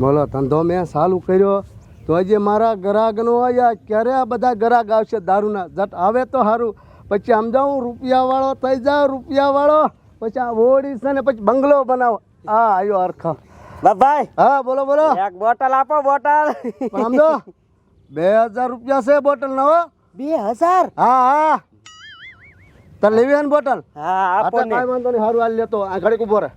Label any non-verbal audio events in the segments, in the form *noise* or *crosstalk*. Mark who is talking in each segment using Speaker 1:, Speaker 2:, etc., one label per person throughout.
Speaker 1: બોલો ધંધો મેં ચાલુ કર્યો. તો હજી મારા ગ્રાહકનો અહીંયા ક્યારે આ બધા ગ્રાહક આવશે? દારૂના જટ આવે તો સારું પછી સમજાવું રૂપિયા રૂપિયાવાળો થઈ જાઉં રૂપિયાવાળો. પછી આ ઓડી છે ને પછી બંગલો બનાવો. આ આવ્યો અરખા
Speaker 2: ભાઈ
Speaker 1: હા બોલો બોલો.
Speaker 2: એક બોટલ આપો બોટલ.
Speaker 1: સમજો બે હજાર રૂપિયા છે બોટલ નો
Speaker 2: બે હજાર?
Speaker 1: હા હા. તાર લેવી બોટલ?
Speaker 2: હા આપો
Speaker 1: કાંઈ વાંધો નહીં સારું હાલ લેતો. આ ઘડીક ઊભો રહે.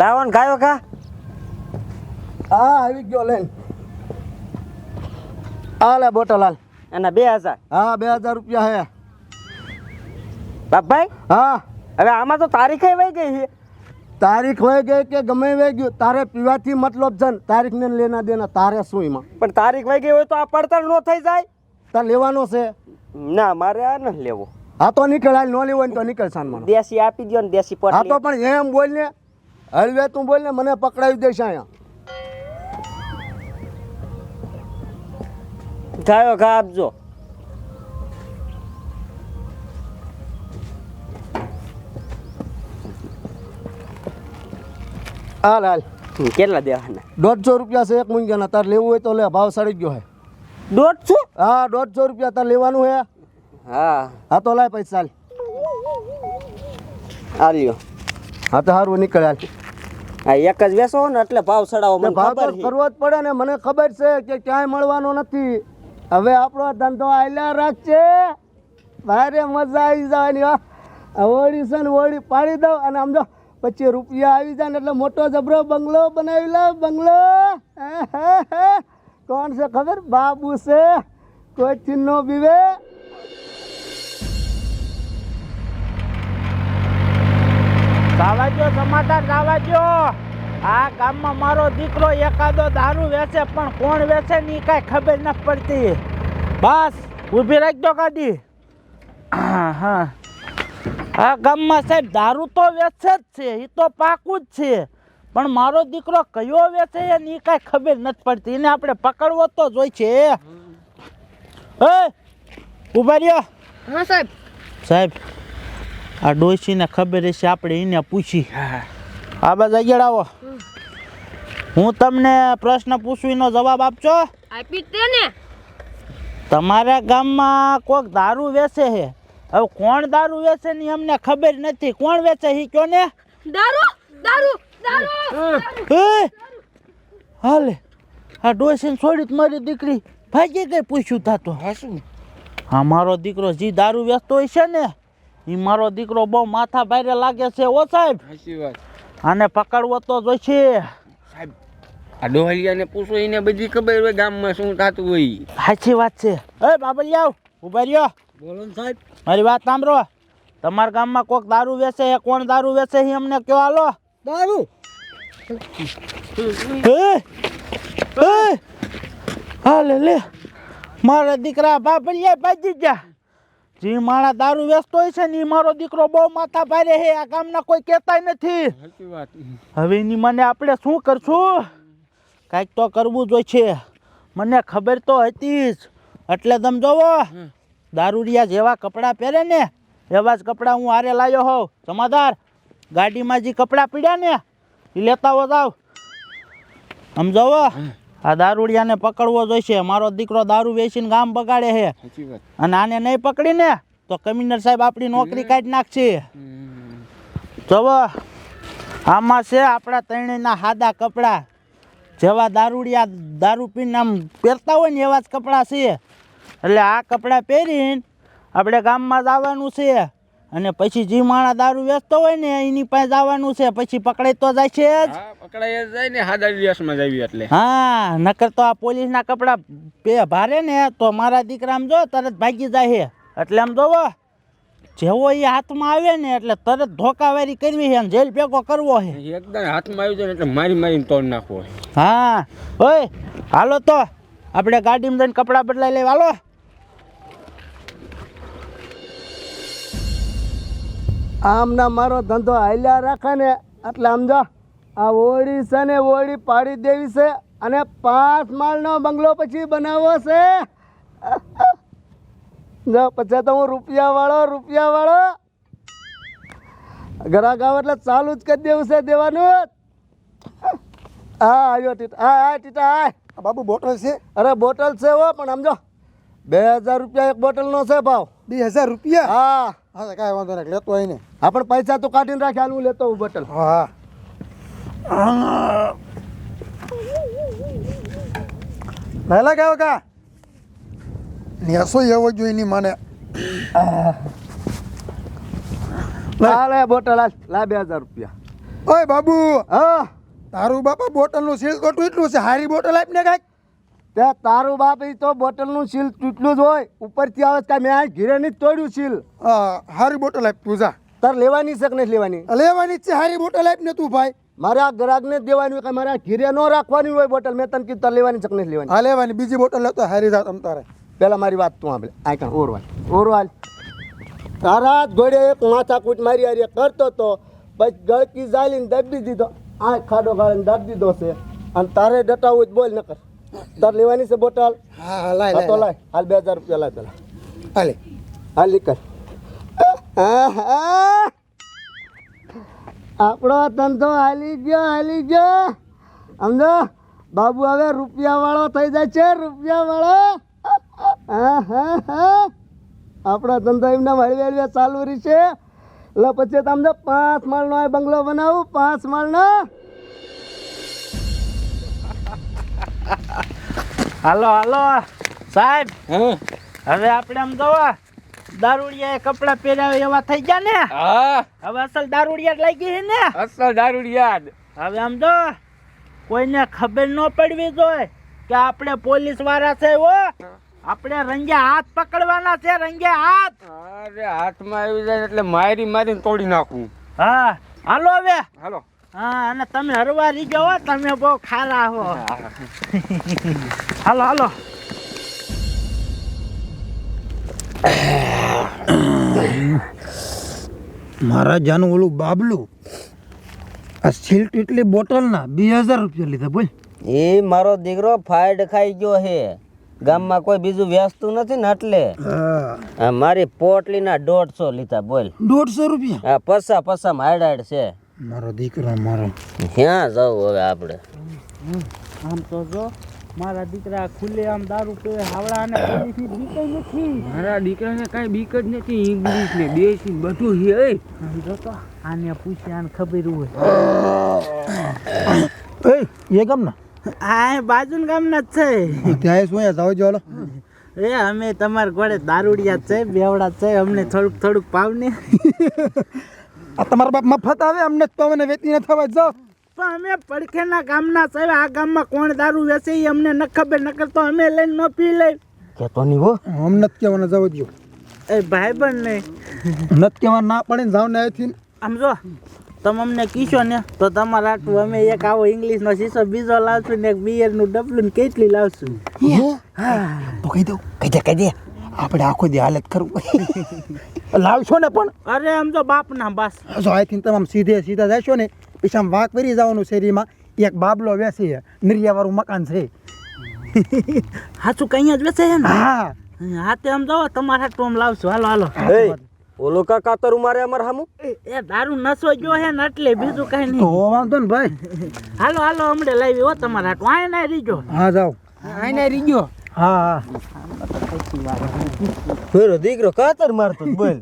Speaker 2: લાવો ને ખાયો કા
Speaker 1: હા આવી ગયો લઈને. હાલ લે બોટલ હાલ.
Speaker 2: એના બે હજાર.
Speaker 1: હા બે હજાર રૂપિયા હે.
Speaker 2: બાપભાઈ?
Speaker 1: હા.
Speaker 2: હવે આમાં તો તારીખે વહી ગઈ છે.
Speaker 1: તારીખ વહી ગઈ કે ગમે વહી ગયું તારે પીવાથી મતલબ છે ને તારીખને લેના દેના તારે શું એમાં?
Speaker 2: પણ તારીખ વહી ગઈ હોય તો આ પડતર નો થઈ જાય.
Speaker 1: તાર લેવાનો છે.
Speaker 2: ના મારે આ નથી લેવો.
Speaker 1: હા તો નીકળ હાલ ન લેવો ને તો નીકળ સાનમાં
Speaker 2: દેશી આપી દો ને દેશી
Speaker 1: હા તો પણ એમ બોલ ને હળવે તું બોલ ને મને પકડાવી દઈશ અહીંયા.
Speaker 2: ખાયો ખા આપજો.
Speaker 1: હાલ હાલ.
Speaker 2: કેટલા દેવાના?
Speaker 1: દોઢસો રૂપિયા છે એક મૂંઝાના તાર લેવું હોય તો લે ભાવ સડી ગયો હે.
Speaker 2: દોઢસો?
Speaker 1: હા દોઢસો રૂપિયા તાર લેવાનું હે.
Speaker 2: હા.
Speaker 1: હા તો લાય પૈસા હાલ.
Speaker 2: આ લ્યો.
Speaker 1: હા તો સારું નીકળ્યા
Speaker 2: હા એક જ વેસો ને એટલે ભાવ ચડાવો મને
Speaker 1: ભાવ
Speaker 2: ખબર
Speaker 1: કરવો જ પડે ને મને ખબર છે કે ક્યાંય મળવાનો નથી. હવે આપણો ધંધો આયલા રાખશે ભારે મજા આવી જવાની હો. આ ઓળી છે ને હોળી પાડી દઉં અને આમ જો પછી રૂપિયા આવી જાય ને એટલે મોટો જબરો બંગલો બનાવી લો બંગલો. કોણ છે ખબર? બાબુ છે. કોઈ ચિન્નો બીવે.
Speaker 3: દાવાજો સમાચાર દાવાજો આ ગામમાં મારો દીકરો એકાદો દારૂ વેચે પણ કોણ વેચે ની કાંઈ ખબર નથી પડતી. બસ ઊભી રાખજો ગાડી. હા હા. આ ગામમાં સાહેબ દારૂ તો વેચે જ છે એ તો પાકું જ છે. પણ મારો દીકરો કયો વેચે એ કાંઈ ખબર નથી પડતી. એને આપણે પકડવો તો જોઈ છે. એ ઊભા રહ્યો.
Speaker 4: હા સાહેબ.
Speaker 3: સાહેબ આ ડોસીને ખબર હશે આપણે એને પૂછી. આ બધા આગળ આવો. હું તમને પ્રશ્ન પૂછવીનો એનો જવાબ આપજો.
Speaker 4: આપી તે ને.
Speaker 3: તમારા ગામમાં કોઈક દારૂ વેચે છે? હવે કોણ દારૂ વેચે ની અમને ખબર નથી. કોણ વેચે? હી કયો ને?
Speaker 4: દારૂ દારૂ દારૂ
Speaker 3: હાલે. આ ડોસીને છોડી તો મારી દીકરી ભાગી ગઈ પૂછ્યું થાતો હા શું? મારો દીકરો જે દારૂ વેચતો હોય છે ને એ મારો દીકરો બહુ માથા ભારે લાગે છે ઓ સાહેબ.
Speaker 5: સાચી વાત.
Speaker 3: આને પકડવો તો જોઈશે.
Speaker 5: સાહેબ આ ડોહરિયાને પૂછો એને બધી ખબર હોય ગામમાં શું થતું હોય.
Speaker 3: સાચી વાત છે. એ બાબલિયાવ ઊભા રહ્યો.
Speaker 5: બોલો ને સાહેબ.
Speaker 3: મારી વાત સાંભળો. તમારા ગામમાં કોક દારૂ વેચે એ કોણ દારૂ વેચે એ અમને કયો હાલો.
Speaker 1: દારૂ?
Speaker 3: હાલે લે. મારા દીકરા બાબલિયા ભાજી જા જે માણા દારૂ વેચતો હોય છે ને એ મારો દીકરો બહુ માથા ભારે હે આ ગામના કોઈ કહેતાય નથી. હવે એની મને આપણે શું કરશું? કાંઈક તો કરવું જોઈએ છે. મને ખબર તો હતી જ. એટલે તમે જોવો દારૂડિયા જેવા કપડાં પહેરે ને એવા જ કપડાં હું આરે લાવ્યો હોઉં. જમાદાર ગાડીમાં જે કપડાં પીડ્યા ને એ લેતા હો જાવ. આમ જોવો આ દારૂડિયાને પકડવો જોઈશે. મારો દીકરો દારૂ વેચીને ગામ બગાડે છે. અને આને નહીં પકડીને તો કમિશનર સાહેબ આપણી નોકરી કાઢી નાખશે. જુઓ આમાં છે આપણા ત્રણેયના સાદા કપડાં. જેવા દારૂડિયા દારૂ પીને આમ પહેરતા હોય ને એવા જ કપડાં છે. એટલે આ કપડાં પહેરીને આપણે ગામમાં જવાનું છે. અને પછી જે માણા દારૂ વેચતો હોય ને એની પાસે જવાનું છે. પછી પકડાઈ તો જાય છે જ.
Speaker 5: પકડાઈ જાય ને હાદા દિવસમાં જ આવી એટલે.
Speaker 3: હા નકર તો આ પોલીસના કપડા બે ભારે ને તો મારા દીકરા જો તરત ભાગી જાય છે એટલે આમ જોવો જેવો એ હાથમાં આવે ને એટલે તરત ધોકાવારી કરવી છે જેલ ભેગો કરવો છે
Speaker 5: એકદમ હાથમાં આવી જાય એટલે મારી મારીને તોડ નાખવો
Speaker 3: હા ઓય હાલો તો આપણે ગાડીમાં જઈને કપડાં બદલાઈ લેવા હાલો.
Speaker 1: આમ ના મારો ધંધો હાલ્યા રાખે ને એટલે આમ જો આ ઓળી છે ને ઓળી પાડી દેવી છે અને પાંચ માળનો બંગલો પછી બનાવવો છે. જો પછી તો હું રૂપિયા વાળો રૂપિયા વાળો. ગ્રાહક આવે એટલે ચાલુ જ કરી દેવું છે દેવાનું. હા આવ્યો ટીટા હા હા ટીટા હા.
Speaker 6: બાબુ બોટલ છે?
Speaker 1: અરે બોટલ છે હો પણ સમજો બે હજાર રૂપિયા એક બોટલનો છે ભાવ.
Speaker 6: બે હજાર રૂપિયા?
Speaker 1: હા.
Speaker 6: હા તો કાંઈ વાંધો નહીં લેતો હોય
Speaker 1: ને. આપણે પૈસા તો કાઢીને રાખ્યા હું લેતો હું બોટલ
Speaker 6: હા પહેલા કયો કા? નેસો એવો જોઈએ નહીં મને.
Speaker 1: લે બોટલ આ લા બે હજાર રૂપિયા.
Speaker 6: ઓય બાબુ
Speaker 1: હા.
Speaker 6: તારું બાપા બોટલનું સીલ કોટું એટલું છે હારી બોટલ આપને કાંઈક?
Speaker 1: તે તારું બાપ એ તો બોટલનું સીલ તૂટલું જ હોય. ઉપરથી આવે કાંઈ મેં આ ઘીરે નહીં તોડ્યું સીલ.
Speaker 6: હારી બોટલ આપ તું જા.
Speaker 1: તાર લેવાની છે કે નહીં લેવાની?
Speaker 6: લેવાની જ છે હારી બોટલ આપને તું ભાઈ.
Speaker 1: મારે આ ગ્રાહકને જ દેવાની હોય કે મારે ઘીરે ન રાખવાની હોય બોટલ. મેં તને કીધું તાર લેવાની છે કે નહીં લેવાની?
Speaker 6: હા લેવાની. બીજી બોટલ લેતો હારી જા તમ તારે.
Speaker 1: પહેલાં મારી વાત તું આપણે આ કાં ઓરવાલ. ઓરવાલ. તારા જ ઘોડે એક માથાકૂટ મારી હારી કરતો તો પછી ગળકી જાલીને દબી દીધો. આ ખાડો ગાળીને દાબી દીધો છે. અને તારે ડટાવું હોય બોલ ન કર તાર લેવાની છે બોટલ?
Speaker 6: હા લાય
Speaker 1: તો
Speaker 6: લાય.
Speaker 1: હાલ બે હજાર રૂપિયા લાય પેલા.
Speaker 6: હાલે.
Speaker 1: હાલ નીકળ. આપણો ધંધો હાલી ગયો હાલી ગયો. સમજો? બાબુ હવે રૂપિયા વાળો થઈ જાય છે રૂપિયા વાળો હા હા હા આપણો ધંધો એમને હળવે હળવે ચાલુ રહી છે. એટલે પછી તમને પાંચ માળનો બંગલો બનાવું પાંચ માળનો.
Speaker 3: હાલો હાલો. સાહેબ હવે આપણે આમ જવા દારૂડિયા કપડા પહેર્યા એવા થઈ ગયા ને?
Speaker 5: હા.
Speaker 3: હવે અસલ દારૂડિયા લાગી છે ને?
Speaker 5: અસલ દારૂડિયા
Speaker 3: હવે આમ જો કોઈને ખબર ન પડવી જોઈએ કે આપણે પોલીસવાળા છે હો. આપણે રંગે હાથ પકડવાના છે રંગે હાથ.
Speaker 5: અરે હાથમાં આવી જાય એટલે મારી મારીને તોડી નાખું.
Speaker 3: હા હાલો હવે.
Speaker 5: હાલો.
Speaker 3: હા અને તમે હરવા રહી જાઓ તમે બહુ ખારા હો. હાલો હાલો.
Speaker 6: મારા જાનું ઓલું બાબલું. આ સીલ એટલી બોટલના બે હજાર રૂપિયા લીધા બોલ.
Speaker 2: એ મારો દીકરો ફાઇડ ખાઈ ગયો હે ગામમાં કોઈ બીજું વ્યસ્તું નથી ને એટલે. મારી પોટલીના દોઢસો લીધા બોલ.
Speaker 6: દોઢસો રૂપિયા?
Speaker 2: હા પસા પસા હાડ છે.
Speaker 6: મારો દીકરો મારો.
Speaker 2: ક્યાં જવું હવે આપણે?
Speaker 3: આમ તો જો મારા દીકરા ખુલ્લે આમ દારૂ પીવે હાવડા અને પોલીસની બીક જ નથી.
Speaker 5: મારા દીકરાને કાંઈ બીક જ નથી ઇંગ્લિશ ને દેશી બધું છે એ.
Speaker 3: આમ જો તો આને પૂછે આને ખબર હોય.
Speaker 6: એ એ ગમ ના
Speaker 3: આ બાજુન ગામના જ છે.
Speaker 6: ત્યાં શું જાવ જો હાલો.
Speaker 3: એ અમે તમારા ઘોડે દારૂડિયા છે બેવડા છે અમને થોડુંક થોડુંક પાવને.
Speaker 6: આ તમારા બાપ મફત આવે અમને તો અમને વેચી ન થવા જાઓ
Speaker 3: પણ અમે પડખેના ગામના સાહેબ આ ગામમાં કોણ દારૂ વેચે એ અમને ન ખબર નકર તો અમે લઈને ન પી લઈ.
Speaker 2: કહેતો નહીં હો.
Speaker 6: અમને નથી કહેવાના જવા દો
Speaker 3: એ ભાઈ બન નહીં
Speaker 6: નથી કહેવાના ના પડે ને જાવ ને અહીંથી.
Speaker 3: આમ જો તમે અમને કીશો ને તો તમારા આટલું અમે એક આવો ઇંગ્લિશનો શીશો બીજો લાવશું ને એક બિયરનું ડબલું ને કેટલી લાવશું?
Speaker 6: તો કહી દઉં. કહી દે કહી દે. આપણે આખો દી હાલત કરવું *laughs* લાવશો ને પણ.
Speaker 3: અરે આમ તો બાપના બાસ.
Speaker 6: જો અહીંથી તમે આમ સીધે સીધા જશો ને પછી આમ વાંક ફરી જવાનું શેરીમાં એક બાબલો વેસી નિરિયાવાળું મકાન છે. *laughs*
Speaker 3: સાચું કઈ જ વેચે છે ને?
Speaker 6: હા.
Speaker 3: હા તે આમ જો તમારા ટોમ આમ લાવશું. હાલો હાલો.
Speaker 2: ઓલો કા કાતરું મારે અમાર હામુ?
Speaker 3: એ દારૂ નસો જો હે ને એટલે બીજું કઈ
Speaker 6: તો
Speaker 3: નહીં
Speaker 6: વાંધો ને ભાઈ. *laughs*
Speaker 3: હાલો હાલો હમણે લાવી હો તમારા હાટું. આય ના રીજો
Speaker 6: હા જાઓ.
Speaker 5: આય રહી ગયો.
Speaker 6: હા હા.
Speaker 2: ફેરો દીકરો કાતર મારતો બોલ.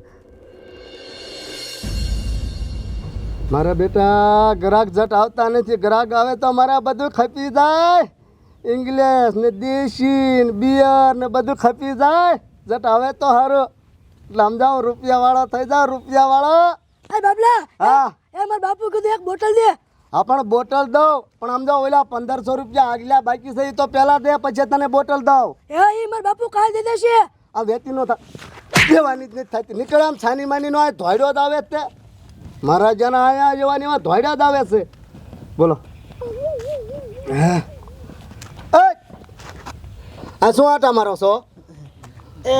Speaker 1: મારા બેટા ગ્રાહક જટ આવતા નથી. ગ્રાહક આવે તો મારા બધું ખપી જાય. ઇંગ્લિશ ને દેશી ને બિયર ને બધું ખપી જાય. જટ આવે તો સારું એટલે સમજાવું રૂપિયા વાળો થઈ જાવ રૂપિયા વાળો
Speaker 4: એ બાબલા
Speaker 1: હા.
Speaker 4: એ મારા બાપુ કીધું એક બોટલ દે.
Speaker 1: હા પણ બોટલ દઉં. પણ આમ જો ઓલા પંદરસો રૂપિયા આગલા બાકી થઈ તો પહેલા દે પછી તને બોટલ દઉં.
Speaker 4: એ ઈ મારા બાપુ કાલ દે દેશે
Speaker 1: આ વેતી નો દેવાની જ નથી થતી. નીકળ આમ છાની માની નો આ ધોડ્યો જ આવે તે. મારા જના આયા જેવાની માં ધોડ્યા જ આવે છે. બોલો. હા! આ શું આટા મારો છો?
Speaker 3: એ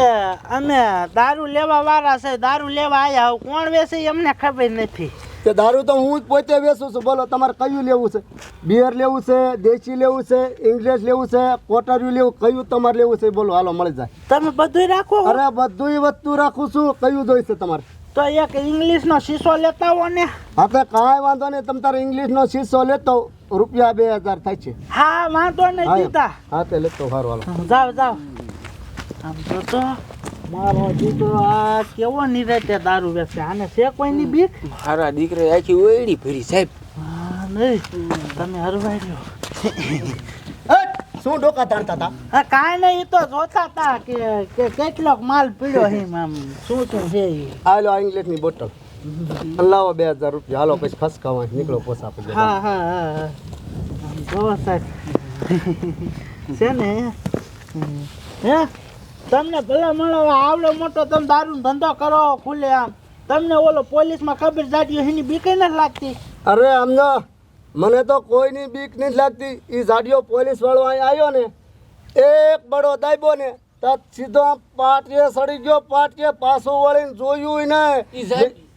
Speaker 3: અમે દારૂ લેવા વાળા છે દારૂ લેવા આવ્યા. કોણ બેસે એમને ખબર નથી.
Speaker 1: તે દારૂ તો હું જ પોતે વેચું છું. બોલો તમારે કયું લેવું છે? બિયર લેવું છે દેશી લેવું છે ઇંગ્લિશ લેવું છે કોટર્યું લેવું કયું તમારે લેવું છે? બોલો હાલો મળી જાય.
Speaker 3: તમે બધું રાખો
Speaker 1: અરે બધુંય વસ્તુ રાખું છું. કયું જોઈશે તમારે?
Speaker 3: તો એક ઇંગ્લિશ નો શીશો લેતા હો ને.
Speaker 1: આપણે કાંઈ વાંધો નહીં. તમે તારે ઇંગ્લિશનો શીશો લેતો રૂપિયા બે હજાર થાય છે.
Speaker 3: હા વાંધો નહીં દીધા
Speaker 1: હા તે લેતો સારું હાલો.
Speaker 3: જાવ જાવ આમ તો મારો દીકરો આ કેવો નિરાતે દારૂ વેચે? આને છે કોઈની બીક?
Speaker 5: મારા દીકરે આખી ઓયડી ભરી સાહેબ.
Speaker 3: નહીં. તમે હરવાઈ
Speaker 1: હટ! શું ડોકા તાણતા હતા
Speaker 3: હા કાંઈ નહીં તો જોતા તા કે કેટલોક માલ પીડ્યો છે આમ શું શું છે
Speaker 1: હાલો આ ઇંગ્લિશની બોટલ. લાવો બે હજાર રૂપિયા. હાલો પછી ખસકાવા નીકળો પોસા પછી
Speaker 3: હા હા હા હા. સાહેબ. છે ને? હે? તમને ભલે મળો આવડો મોટો તમે દારૂ ધંધો કરો ખુલે આમ. તમને ઓલો પોલીસમાં ખબર જાડી એની બીક નથી લાગતી.
Speaker 1: અરે અમને મને તો કોઈની બીક નથી લાગતી. એ જાડીઓ પોલીસ વાળો અહીં આવ્યો ને એક બડો દાયબો ને તો સીધો પાટીએ સડી ગયો પાટીએ પાછું વળીને જોયું ને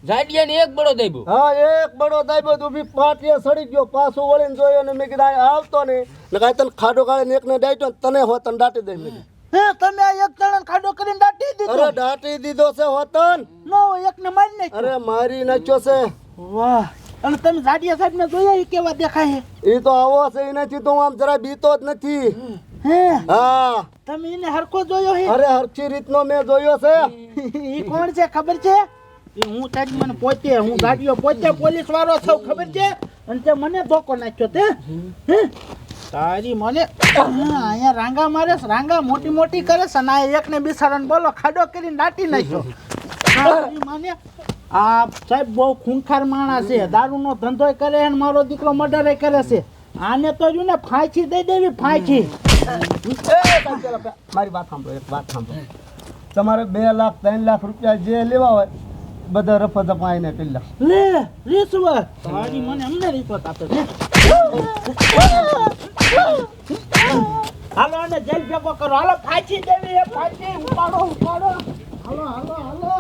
Speaker 5: જાડીએ ને એક બડો દેબો
Speaker 1: હા એક બડો દાયબો તું બી પાટીએ સડી ગયો પાછો વળીને જોયો ને મેં કીધું આવતો ને કાંઈ તને ખાડો કાઢીને એકને દાયટો તને હો તને દાટી દઈ. મેં.
Speaker 3: હે તમે આ એક જણાને ખાડો કરીને દાટી દીધો.
Speaker 1: અરે દાટી દીધો છે વતન.
Speaker 3: નો એકને મારી નાખ્યો.
Speaker 1: અરે મારી નાખ્યો છે.
Speaker 3: વાહ અને તમે જાડિયા સાહેબ ને જોયા એ કેવા દેખાય
Speaker 1: એ તો આવો છે એનાથી તો આમ જરા બીતો જ નથી.
Speaker 3: હે
Speaker 1: હા.
Speaker 3: તમે એને હરખો જોયો હે
Speaker 1: અરે હરખી રીતનો મેં જોયો છે.
Speaker 3: એ કોણ છે ખબર છે? હું તાજ મને પોતે હું ગાડીઓ પોતે પોલીસ વાળો છું ખબર છે? અને તે મને ધોકો નાખ્યો તે હે? તારી મને હા, અહીંયા રાંગા મારે રાંગા મોટી મોટી કરે છે આ એકને બિસાડાને બોલો ખાડો કરીને દાટી નાખ્યો. તારી મને આ સાહેબ બહુ ખૂંખાર માણસ છે દારૂનો ધંધો કરે અને મારો દીકરો મર્ડર કરે છે. આને તો જો ને ફાંસી દઈ દેવી ફાંસી
Speaker 1: પેલા મારી વાત સાંભળો એક વાત સાંભળો. તમારે બે લાખ ત્રણ લાખ રૂપિયા જે લેવા હોય બધા રફા દફા એને કરી લો.
Speaker 3: રિશ્વત તારી મને અમને રિશ્વત આપે હાલો અને જેલ ભેગો કરો. હાલો ફાંચી દેવી એ ફાંચી ઉપાડો ઉપાડો. હાલો હાલો હાલો.